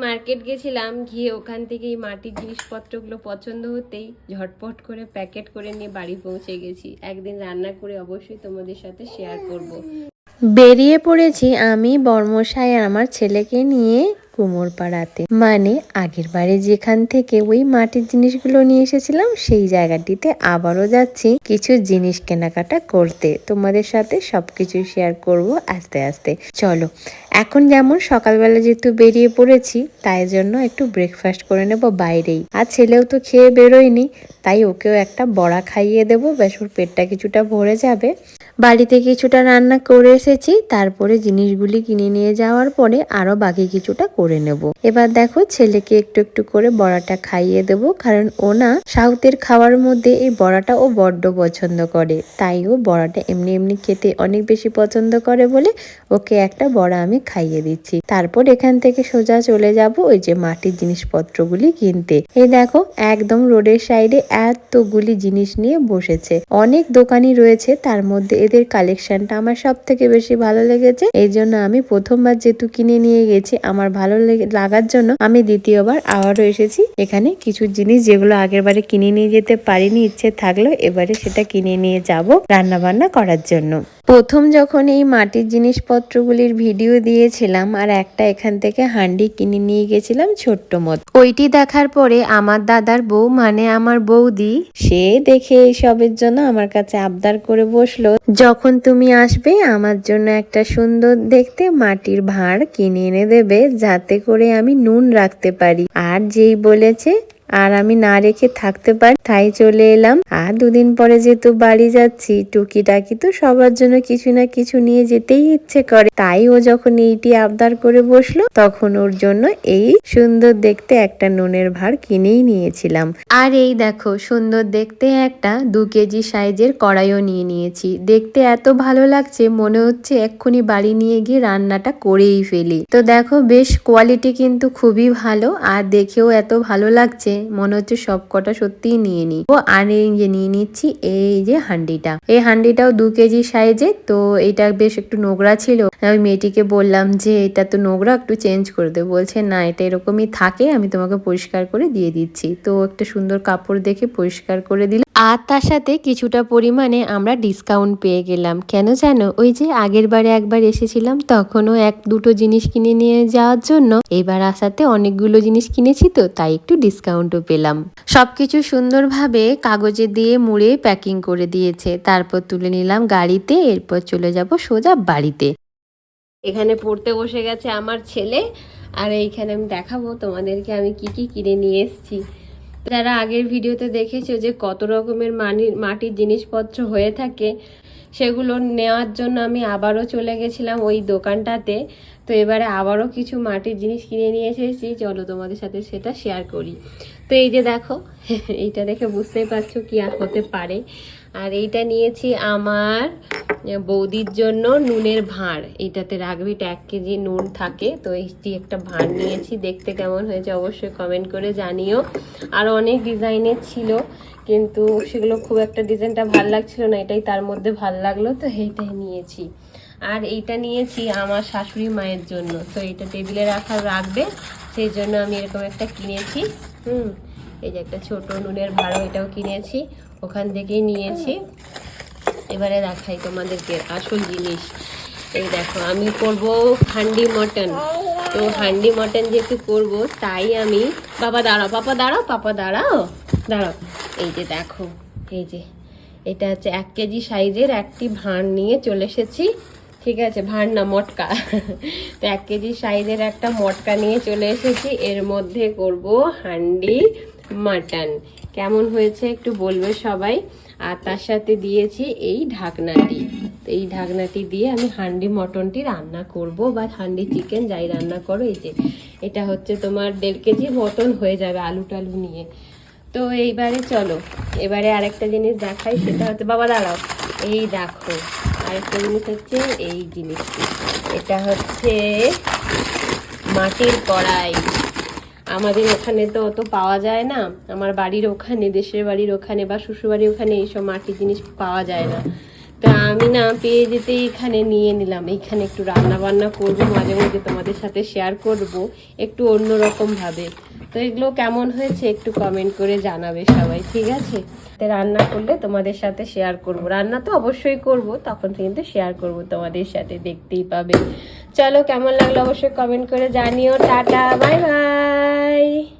Market গেছিলাম, গিয়ে ওখান থেকে এই মাটির জিনিসপত্রগুলো পছন্দ হতেই ঝটপট করে প্যাকেট করে নিয়ে বাড়ি পৌঁছে গেছি একদিন রান্না করে অবশ্যই তোমাদের সাথে শেয়ার করব। বেরিয়ে পড়েছি আমি বর্মশাই আমার ছেলেকে নিয়ে কুমোরপাড়াতে। মানে আগের বারে যেখান থেকে ওই মাটির জিনিসগুলো নিয়ে এসেছিলাম, সেই জায়গাটিতে আবারও যাচ্ছি। কিছু জিনিস কেনাকাটা করতে। তোমাদের সাথে সবকিছু শেয়ার করব আস্তে আস্তে। চলো, এখন যেমন সকালবেলা যেহেতু বেরিয়ে পড়েছি, তাই জন্য একটু ব্রেকফাস্ট করে নেব বাইরেই। আর ছেলেও তো খেয়ে বেরোয়নি, তাই ওকেও একটা বড়া খাইয়ে দেবো। বেশ ওর পেটটা কিছুটা ভরে যাবে। বাড়িতে কিছুটা রান্না করে এসেছি, তারপরে জিনিসগুলি কিনে নিয়ে যাওয়ার পরে আরও বাকি কিছুটা করে নেব। এবার দেখো ছেলেকে একটু একটু করে বড়াটা খাইয়ে দেব, কারণ ও না সাউথের খাওয়ার মধ্যে এই বড়াটা ও বড্ড পছন্দ করে। তাই ও বড়াটা এমনি এমনি খেতে অনেক বেশি পছন্দ করে বলে ওকে একটা বড়া আমি খাইয়ে দিচ্ছি। তারপর এখান থেকে সোজা চলে যাব ওই যে মাটির জিনিসপত্রগুলি কিনতে। এই দেখো একদম রোডের সাইডে এতগুলি জিনিস নিয়ে বসেছে। অনেক দোকানই রয়েছে, তার মধ্যে এদের কালেকশনটা আমার সব থেকে বেশি ভালো লেগেছে। এই জন্য আমি প্রথমবার যেহেতু কিনে নিয়ে গেছি, আমার ভালো লেগে লাগার জন্য আমি দ্বিতীয়বার আবারও এসেছি। এখানে কিছু জিনিস যেগুলো আগের বারে কিনে নিয়ে যেতে পারিনি, ইচ্ছে থাকল এবারে সেটা কিনে নিয়ে যাব রান্না বান্না করার জন্য। প্রথম যখন এই মাটির জিনিসপত্রগুলির ভিডিও দিয়েছিলাম আর একটা এখান থেকে হান্ডি কিনে নিয়ে গেছিলাম ছোট্ট মত। ওইটি দেখার পরে আমার দাদার বউ মানে আমার বৌদি, সে দেখে এইসবের জন্য আমার কাছে আবদার করে বসল, যখন তুমি আসবে, আমার জন্য একটা সুন্দর দেখতে মাটির ভাঁড় কিনে এনে দেবে, যাতে করে আমি নুন রাখতে পারি। আর যেই বলেছে আর আমি না রেখে থাকতে পারি, তাই চলে এলাম। আর দুদিন পরে যেহেতু বাড়ি যাচ্ছি, টুকিটাকি তো সবার জন্য কিছু না কিছু নিয়ে যেতেই ইচ্ছে করে। তাই ও যখন এইটি আবদার করে বসল, তখন ওর জন্য এই সুন্দর দেখতে একটা নুনের ভাঁড় কিনেই নিয়েছিলাম। আর এই দেখো, সুন্দর দেখতে একটা দু কেজি সাইজের কড়াইও নিয়ে নিয়েছি। দেখতে এত ভালো লাগছে, মনে হচ্ছে এক্ষুনি বাড়ি নিয়ে গিয়ে রান্নাটা করেই ফেলি। তো দেখো, বেশ কোয়ালিটি কিন্তু খুবই ভালো, আর দেখেও এত ভালো লাগছে মনে হচ্ছে সব কটা সত্যিই নিয়ে নি ও, আর এই যে নিয়ে নিচ্ছি, এই যে হান্ডিটা। এই হান্ডিটাও দু কেজি সাইজে, তো এটা বেশ একটু নোংরা ছিল। আমি মেয়েটিকে বললাম যে, এটা তো নোংরা, একটু চেঞ্জ করে দে। বলছে, না, এটা এরকমই থাকে, আমি তোমাকে পরিষ্কার করে দিয়ে দিচ্ছি। তো একটা সুন্দর কাপড় দেখে পরিষ্কার করে দিল। আর তার সাথে কিছুটা পরিমাণে আমরা ডিসকাউন্ট পেয়ে গেলাম। কেন জানো, ওই যে আগের বারে একবার এসেছিলাম তখনও এক দুটো জিনিস কিনে নিয়ে যাওয়ার জন্য, এবার আসাতে অনেকগুলো জিনিস কিনেছি তো, তাই একটু ডিসকাউন্টও পেলাম। সবকিছু সুন্দরভাবে কাগজে দিয়ে মুড়ে প্যাকিং করে দিয়েছে। তারপর তুলে নিলাম গাড়িতে, এরপর চলে যাব সোজা বাড়িতে। এখানে পড়তে বসে গেছে আমার ছেলে। আর এইখানে আমি দেখাবো তোমাদেরকে আমি কি কি কিনে নিয়ে এসেছি। যারা আগের ভিডিওতে দেখেছ যে কত রকমের মানি, মাটির জিনিসপত্র হয়ে থাকে, সেগুলো নেওয়ার জন্য আমি আবারও চলে গেছিলাম ওই দোকানটাতে। তো এবারে আবারও কিছু মাটির জিনিস কিনে নিয়ে এসেছি। চলো তোমাদের সাথে সেটা শেয়ার করি। তো এই যে দেখো, এইটা দেখে বুঝতেই পারছ কি আর হতে পারে। আর এইটা নিয়েছি আমার বৌদির জন্য নুনের ভাঁড়। এইটাতে রাখবি এক কেজি নুন থাকে। তো এইটি একটা ভাঁড় নিয়েছি। দেখতে কেমন হয়েছে অবশ্যই কমেন্ট করে জানিও। আর অনেক ডিজাইনের ছিল, কিন্তু সেগুলো খুব একটা ডিজাইনটা ভালো লাগছিল না। এটাই তার মধ্যে ভালো লাগল, তো এইটাই নিয়েছি। আর এইটা নিয়েছি আমার শাশুড়ি মায়ের জন্য। তো এটা টেবিলে রাখা রাখবে, সেই জন্য আমি এরকম একটা কিনেছি। হুম, এই যে একটা ছোট নুনের ভাড়ো এটাও কিনেছি, ওখান থেকেই নিয়েছি। এবারে দেখাই তোমাদেরকে আসল জিনিস। এই দেখো, আমি করব হান্ডি মটন। তো হান্ডি মটন যেহেতু করব, তাই আমি, বাবা দাঁড়াও, পাপা দাঁড়াও পাপা দাঁড়াও দাঁড়াও। এই যে দেখো, এই যে, এটা হচ্ছে এক কেজি সাইজের একটি ভাঁড় নিয়ে চলে এসেছি। ঠিক আছে ভাঁড় না মটকা। তো এক কেজি সাইজের একটা মটকা নিয়ে চলে এসেছি। এর মধ্যে করব হান্ডি, মাটন। কেমন হয়েছে একটু বলবে সবাই? আর তার সাথে দিয়েছি এই ঢাকনাটি। তো এই ঢাকনাটি দিয়ে আমি হান্ডি মটনটি রান্না করব বা হান্ডি চিকেন যাই রান্না করো, এই যে এটা হচ্ছে তোমার দেড় কেজি মটন হয়ে যাবে আলু টালু নিয়ে। তো এইবারে চলো, এবারে আরেকটা জিনিস দেখাই, সেটা হচ্ছে, বাবা দাঁড়াও। এই দেখো আরেকটা জিনিস হচ্ছে এই জিনিসটি। এটা হচ্ছে মাটির কড়াই। আমাদের ওখানে তো অত পাওয়া যায় না। আমার বাড়ির ওখানে, দেশের বাড়ির ওখানে বা শ্বশুরবাড়ির ওখানে এইসব মাটির জিনিস পাওয়া যায় না। তো আমি না পেয়ে যেতে এখানে নিয়ে নিলাম। এখানে একটু রান্না বান্না করব, মাঝে মাঝে তোমাদের সাথে শেয়ার করব, একটু অন্যরকম ভাবে। তো এগুলো কেমন হয়েছে একটু কমেন্ট করে জানাবে সবাই, ঠিক আছে? রান্না করলে তোমাদের সাথে শেয়ার করব। রান্না তো অবশ্যই করব, তখন কিন্তু শেয়ার করব তোমাদের সাথে, দেখতেই পাবে। চলো কেমন লাগল অবশ্যই কমেন্ট করে জানিও। Tata bye bye